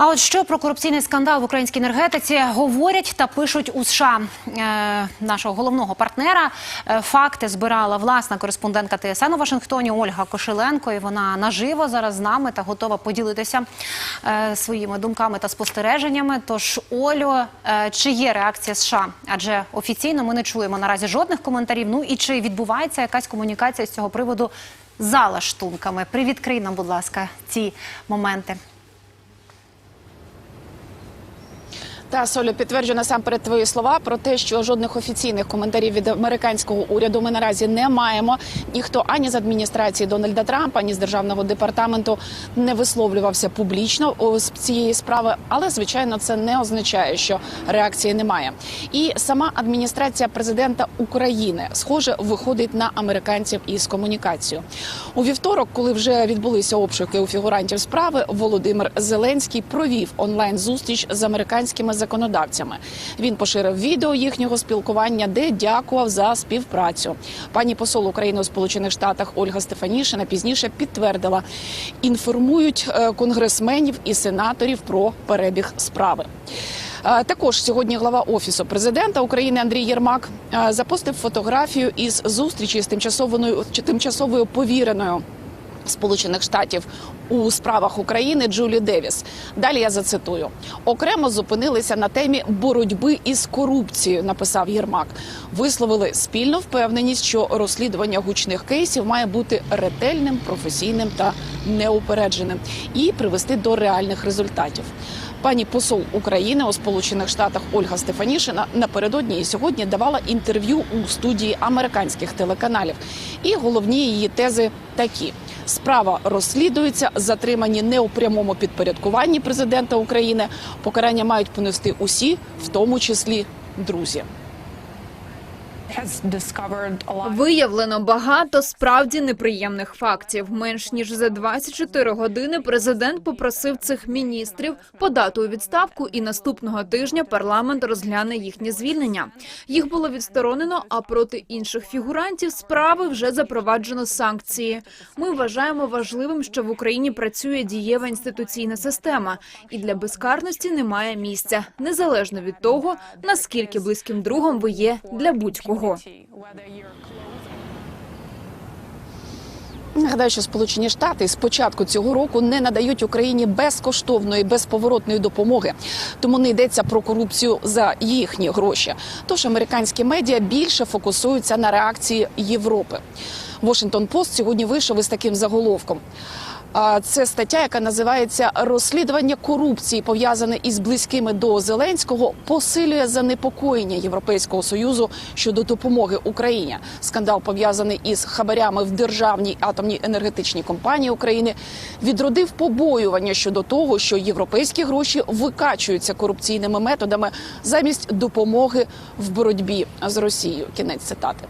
А от що про корупційний скандал в українській енергетиці говорять та пишуть у США е, нашого головного партнера. Е, факти збирала власна кореспондентка ТСН у Вашингтоні Ольга Кошеленко. І вона наживо зараз з нами та готова поділитися е, своїми думками та спостереженнями. Тож, Олю, е, чи є реакція США? Адже офіційно ми не чуємо наразі жодних коментарів. Ну і чи відбувається якась комунікація з цього приводу за лаштунками? Привідкрий нам, будь ласка, ці моменти. Та Солю підтверджую насамперед твої слова про те, що жодних офіційних коментарів від американського уряду ми наразі не маємо. Ніхто ані з адміністрації Дональда Трампа, ані з державного департаменту не висловлювався публічно з цієї справи. Але звичайно, це не означає, що реакції немає. І сама адміністрація президента України схоже виходить на американців із комунікацією. У вівторок, коли вже відбулися обшуки у фігурантів справи, Володимир Зеленський провів онлайн зустріч з американськими законодавцями. Він поширив відео їхнього спілкування, де дякував за співпрацю. Пані посол України у Сполучених Штатах Ольга Стефанішина пізніше підтвердила, інформують е, конгресменів і сенаторів про перебіг справи. Е, Також сьогодні глава офісу президента України Андрій Єрмак е, запостив фотографію із зустрічі з тимчасовою тимчасовою повіреною. Сполучених Штатів у справах України Джулі Девіс. Далі я зацитую: окремо зупинилися на темі боротьби із корупцією. Написав Єрмак. Висловили спільну впевненість, що розслідування гучних кейсів має бути ретельним, професійним та неупередженим і привести до реальних результатів. Пані посол України у Сполучених Штатах Ольга Стефанішина напередодні і сьогодні давала інтерв'ю у студії американських телеканалів. І головні її тези такі: справа розслідується, затримані не у прямому підпорядкуванні президента України. Покарання мають понести усі, в тому числі друзі. Виявлено багато справді неприємних фактів. Менш ніж за 24 години президент попросив цих міністрів подати у відставку, і наступного тижня парламент розгляне їхнє звільнення. Їх було відсторонено, а проти інших фігурантів справи вже запроваджено санкції. Ми вважаємо важливим, що в Україні працює дієва інституційна система, і для безкарності немає місця, незалежно від того наскільки близьким другом ви є для будь-кого. Нагадаю, що Сполучені Штати з початку цього року не надають Україні безкоштовної безповоротної допомоги, тому не йдеться про корупцію за їхні гроші. Тож американські медіа більше фокусуються на реакції Європи. Washington Post сьогодні вийшов із таким заголовком. Це стаття, яка називається Розслідування корупції, пов'язане із близькими до Зеленського, посилює занепокоєння Європейського союзу щодо допомоги Україні. Скандал пов'язаний із хабарями в державній атомній енергетичній компанії України. Відродив побоювання щодо того, що європейські гроші викачуються корупційними методами замість допомоги в боротьбі з Росією. Кінець цитати.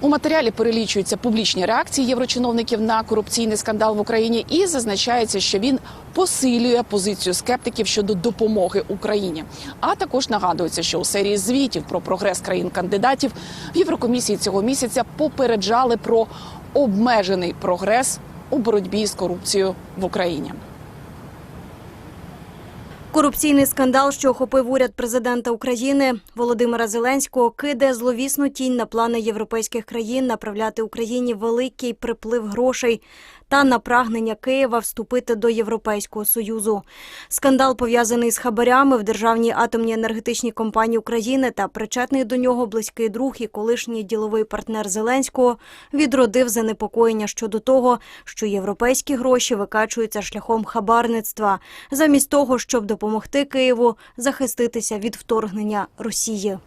У матеріалі перелічуються публічні реакції єврочиновників на корупційний скандал в Україні і зазначається, що він посилює позицію скептиків щодо допомоги Україні. А також нагадується, що у серії звітів про прогрес країн-кандидатів в Єврокомісії цього місяця попереджали про обмежений прогрес у боротьбі з корупцією в Україні. Корупційний скандал, що охопив уряд президента України. Володимира Зеленського, кидає зловісну тінь на плани європейських країн направляти Україні великий приплив грошей та на прагнення Києва вступити до Європейського союзу. Скандал пов'язаний з хабарями в державній атомній енергетичній компанії України та причетний до нього близький друг і колишній діловий партнер Зеленського відродив занепокоєння щодо того, що європейські гроші викачуються шляхом хабарництва, замість того, щоб допомогти Києву захиститися від вторгнення Росії.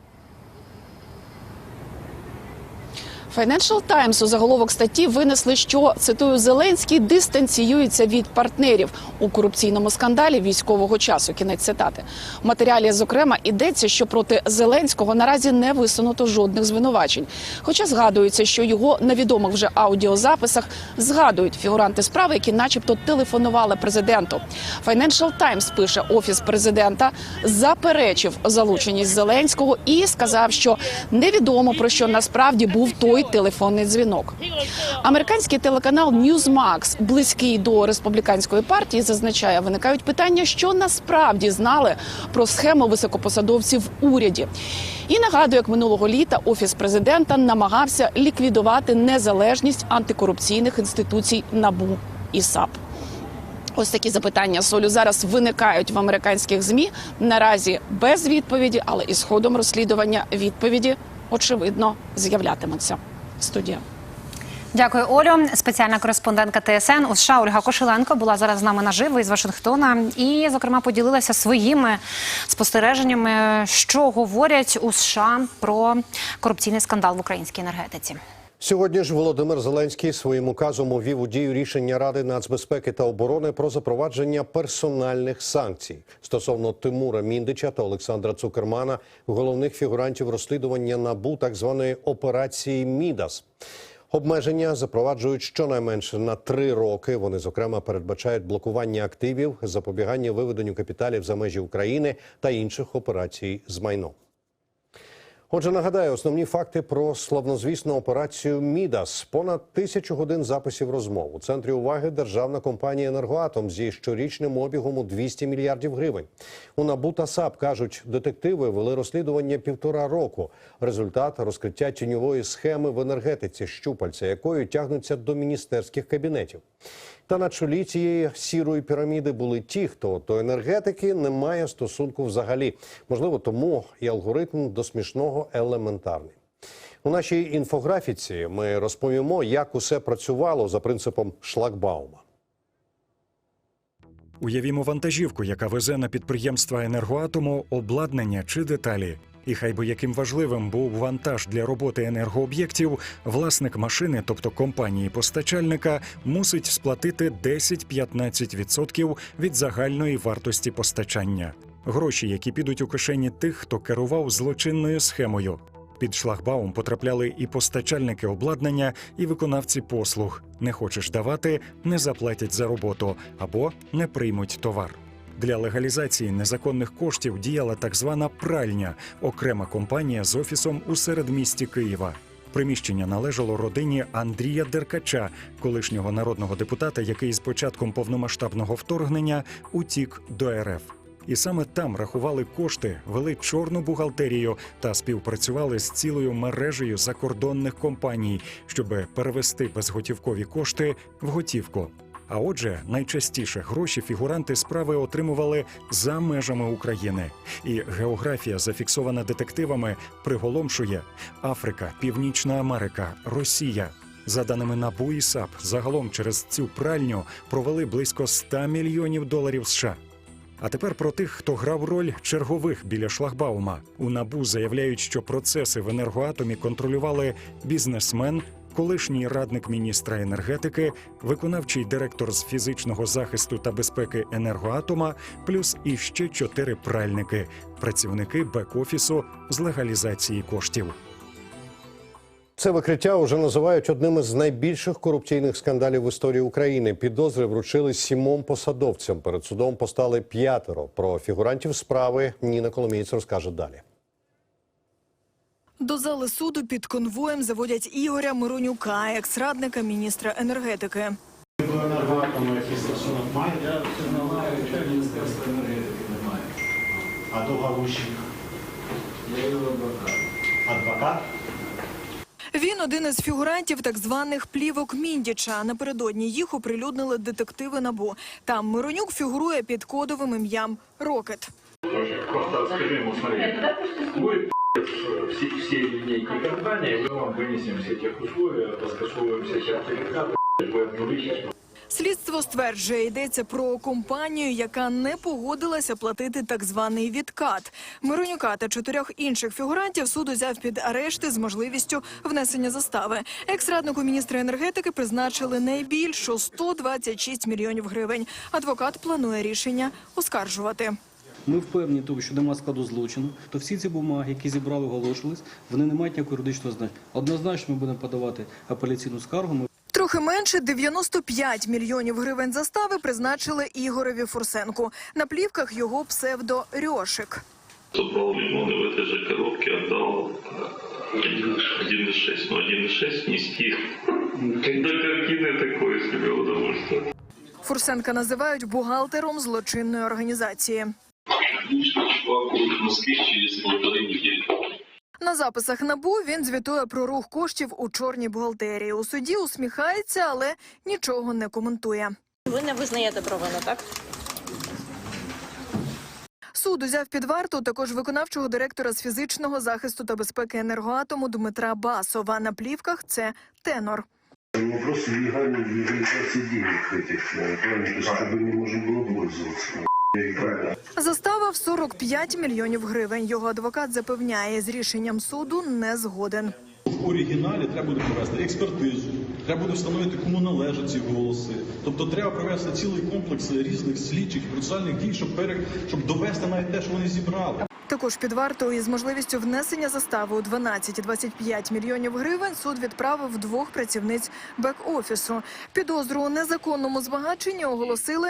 Financial Times у заголовок статті винесли, що цитую Зеленський дистанціюється від партнерів у корупційному скандалі військового часу. Кінець цитати в матеріалі. Зокрема, йдеться, що проти Зеленського наразі не висунуто жодних звинувачень. Хоча згадується, що його на відомих вже аудіозаписах згадують фігуранти справи, які, начебто, телефонували президенту. Financial Times пише офіс президента, заперечив залученість Зеленського і сказав, що невідомо про що насправді був той черговий телефонний дзвінок. Американський телеканал Newsmax, близький до республіканської партії, зазначає, виникають питання, що насправді знали про схему високопосадовців в уряді. І нагадую, як минулого літа офіс президента намагався ліквідувати незалежність антикорупційних інституцій НАБУ і САП. Ось такі запитання солю зараз виникають в американських змі. Наразі без відповіді, але із ходом розслідування відповіді очевидно з'являтимуться. Студія. Дякую, Олю. Спеціальна кореспондентка ТСН у США Ольга Кошеленко була зараз з нами наживо із Вашингтона і, зокрема, поділилася своїми спостереженнями, що говорять у США про корупційний скандал в українській енергетиці. Сьогодні ж Володимир Зеленський своїм указом увів у дію рішення Ради нацбезпеки та оборони про запровадження персональних санкцій стосовно Тимура Міндича та Олександра Цукермана, головних фігурантів розслідування набу так званої операції Мідас. Обмеження запроваджують щонайменше на три роки. Вони зокрема передбачають блокування активів, запобігання виведенню капіталів за межі України та інших операцій з майном. Отже, нагадаю, основні факти про славнозвісну операцію Мідас. Понад тисячу годин записів розмов. У центрі уваги державна компанія Енергоатом зі щорічним обігом у 200 мільярдів гривень. У НАБУ та САП кажуть, детективи вели розслідування півтора року. Результат розкриття тіньової схеми в енергетиці, щупальця якої тягнуться до міністерських кабінетів. Та на чолі цієї сірої піраміди були ті, хто до енергетики не має стосунку взагалі. Можливо, тому і алгоритм до смішного елементарний. У нашій інфографіці ми розповімо, як усе працювало за принципом шлагбаума. Уявімо вантажівку, яка везе на підприємства енергоатому обладнання чи деталі. І хай би яким важливим був вантаж для роботи енергооб'єктів, власник машини, тобто компанії постачальника, мусить сплатити 10-15% від загальної вартості постачання. Гроші, які підуть у кишені тих, хто керував злочинною схемою. Під шлагбаум потрапляли і постачальники обладнання, і виконавці послуг. Не хочеш давати, не заплатять за роботу або не приймуть товар. Для легалізації незаконних коштів діяла так звана пральня, окрема компанія з офісом у середмісті Києва. Приміщення належало родині Андрія Деркача, колишнього народного депутата, який з початком повномасштабного вторгнення утік до РФ. І саме там рахували кошти, вели чорну бухгалтерію та співпрацювали з цілою мережею закордонних компаній, щоб перевести безготівкові кошти в готівку. А отже, найчастіше гроші фігуранти справи отримували за межами України. І географія, зафіксована детективами, приголомшує Африка, Північна Америка, Росія. За даними НАБУ і САП, загалом через цю пральню провели близько 100 мільйонів доларів США. А тепер про тих, хто грав роль чергових біля шлагбаума. У набу заявляють, що процеси в енергоатомі контролювали бізнесмен, колишній радник міністра енергетики, виконавчий директор з фізичного захисту та безпеки енергоатома, плюс іще чотири пральники, працівники бек-офісу з легалізації коштів. Це викриття вже називають одним із найбільших корупційних скандалів в історії України. Підозри вручили сімом посадовцям. Перед судом постали п'ятеро. Про фігурантів справи Ніна Коломієць розкаже далі. До зали суду під конвоєм заводять Ігоря Миронюка, екс-радника міністра енергетики. А до Галущенка? Він один із фігурантів так званих плівок Міндіча. Напередодні їх оприлюднили детективи НАБУ. Там Миронюк фігурує під кодовим ім'ям Рокет. Скажи смотри, все, все линейки компании, мы вам вынесем все тех условия, раскашиваем все сертификаты, вы обнулите. Слідство стверджує, йдеться про компанію, яка не погодилася платити так званий відкат. Миронюка та чотирьох інших фігурантів суд узяв під арешти з можливістю внесення застави. Екс-раднику міністра енергетики призначили найбільшу 126 мільйонів гривень. Адвокат планує рішення оскаржувати. Ми впевнені, тому що нема складу злочину, то всі ці бумаги, які зібрали, оголошувались, вони не мають ніякого юридичного значення. Однозначно, ми будемо подавати апеляційну скаргу. Ми Трохи менше 95 мільйонів гривень застави призначили Ігореві Фурсенку. На плівках його псевдо Рьошик. Забрал лимоны в этой же коробке, отдал 1,6. Ну, 1,6 снести до картины такое себе удовольствие. Фурсенка називають бухгалтером злочинної організації. чувак в Москве через полторы недели. На записах набу він звітує про рух коштів у чорній бухгалтерії. У суді усміхається, але нічого не коментує. Ви не визнаєте провину, так? Суд узяв під варту також виконавчого директора з фізичного захисту та безпеки енергоатому Дмитра Басова. На плівках це тенор. Вопрос легальной легализации денег этих, э, правильно? То есть, чтобы не можем было пользоваться. Застава в 45 мільйонів гривень. Його адвокат запевняє, з рішенням суду не згоден. В оригіналі треба буде провести експертизу, треба буде встановити, кому належать ці голоси. Тобто треба провести цілий комплекс різних слідчих і процесуальних дій, щоб пере... щоб довести навіть те, що вони зібрали. Також під вартою із можливістю внесення застави у 12 і 25 мільйонів гривень суд відправив двох працівниць бек-офісу. Підозру у незаконному збагаченні оголосили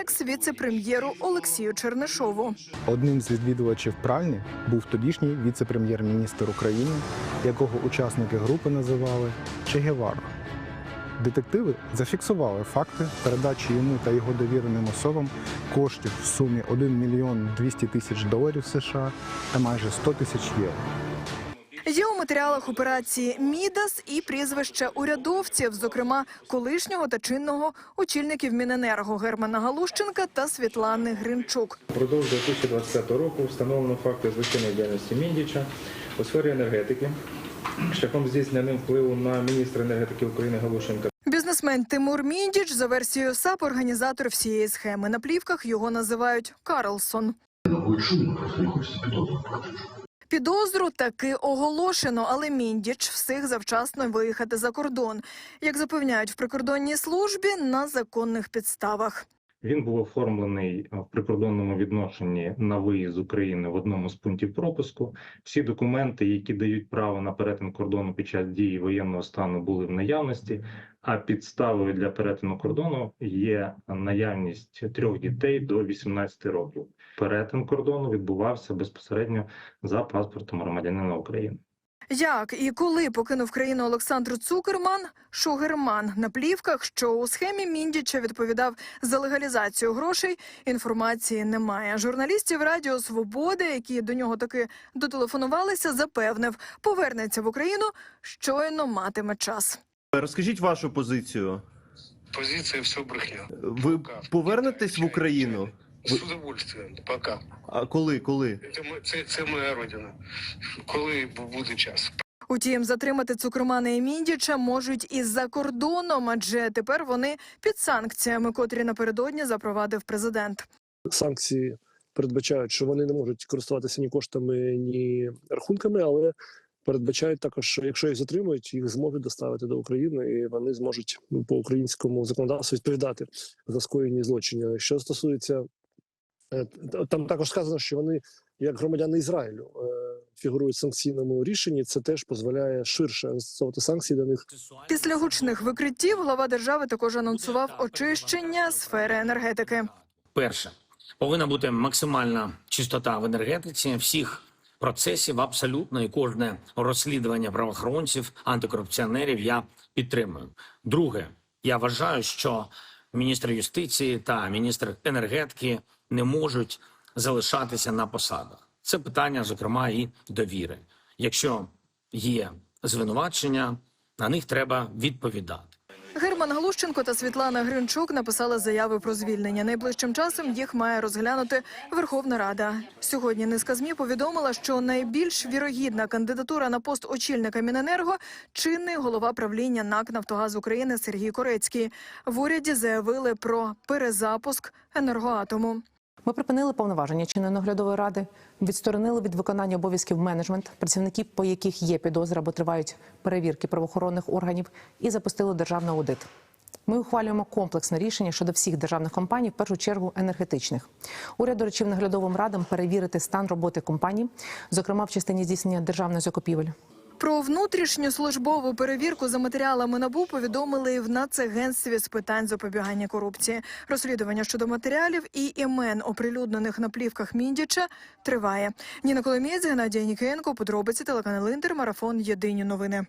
екс-віце-прем'єру Олексію Чернишову. Одним з відвідувачів пральні був тодішній віце-прем'єр-міністр України, якого учасники групи називали Че Гевара. Детективи зафіксували факти передачі йому та його довіреним особам коштів в сумі 1 мільйон 200 тисяч доларів США та майже 100 тисяч євро. Є у матеріалах операції Мідас і прізвища урядовців, зокрема колишнього та чинного очільників Міненерго Германа Галущенка та Світлани Гринчук. Продовж 2025 року встановлено факти злочинної діяльності Міндіча у сфері енергетики шляхом здійснення ним впливу на міністра енергетики України Галушенка Бізнесмен Тимур Міндіч за версією САП організатор всієї схеми. На плівках його називають Карлсон. Підозру таки оголошено, але Міндіч встиг завчасно виїхати за кордон, як запевняють в прикордонній службі на законних підставах. Він був оформлений в прикордонному відношенні на виїзд з України в одному з пунктів пропуску. Всі документи, які дають право на перетин кордону під час дії воєнного стану, були в наявності. А підставою для перетину кордону є наявність трьох дітей до 18 років. Перетин кордону відбувався безпосередньо за паспортом громадянина України. Як і коли покинув країну Олександр Цукерман, Шугерман на плівках, що у схемі Міндіча відповідав за легалізацію грошей, інформації немає. Журналістів Радіо Свобода, які до нього таки дотелефонувалися, запевнив, повернеться в Україну, щойно матиме час. Розкажіть вашу позицію. Позиция все брехня. Ви повернетесь в Україну? З удовольствием. Пока. А коли? Коли? Це, це, це моя родина. Коли буде час. Утім, затримати Цукермана і Міндіча можуть і за кордоном, адже тепер вони під санкціями, котрі напередодні запровадив президент. Санкції передбачають, що вони не можуть користуватися ні коштами, ні рахунками, але передбачають також, що якщо їх затримують, їх зможуть доставити до України, і вони зможуть по українському законодавству відповідати за скоєні злочини. Що стосується там також сказано, що вони як громадяни Ізраїлю е, фігурують в санкційному рішенні. Це теж дозволяє ширше застосовувати санкції до них. Після гучних викриттів глава держави також анонсував очищення сфери енергетики. Перше, повинна бути максимальна чистота в енергетиці всіх процесів, абсолютно і кожне розслідування правоохоронців, антикорупціонерів я підтримую. Друге, я вважаю, що міністр юстиції та міністр енергетики не можуть залишатися на посадах. Це питання, зокрема, і довіри. Якщо є звинувачення, на них треба відповідати. Герман Галущенко та Світлана Гринчук написали заяви про звільнення. Найближчим часом їх має розглянути Верховна Рада. Сьогодні низка змі повідомила, що найбільш вірогідна кандидатура на пост очільника Міненерго чинний голова правління НАК Нафтогаз України Сергій Корецький. В уряді заявили про перезапуск енергоатому. Ми припинили повноваження чинної наглядової ради, відсторонили від виконання обов'язків менеджмент, працівників, по яких є підозра або тривають перевірки правоохоронних органів, і запустили державний аудит. Ми ухвалюємо комплексне рішення щодо всіх державних компаній, в першу чергу енергетичних. Уряд доручив наглядовим радам перевірити стан роботи компаній, зокрема в частині здійснення державних закупівель. Про внутрішню службову перевірку за матеріалами НАБУ повідомили в Нацагентстві з питань запобігання корупції. Розслідування щодо матеріалів і імен, оприлюднених на плівках Міндіча, триває. Ніна Коломієць, Геннадій Нікенко, подробиці телеканал Інтер, марафон Єдині новини.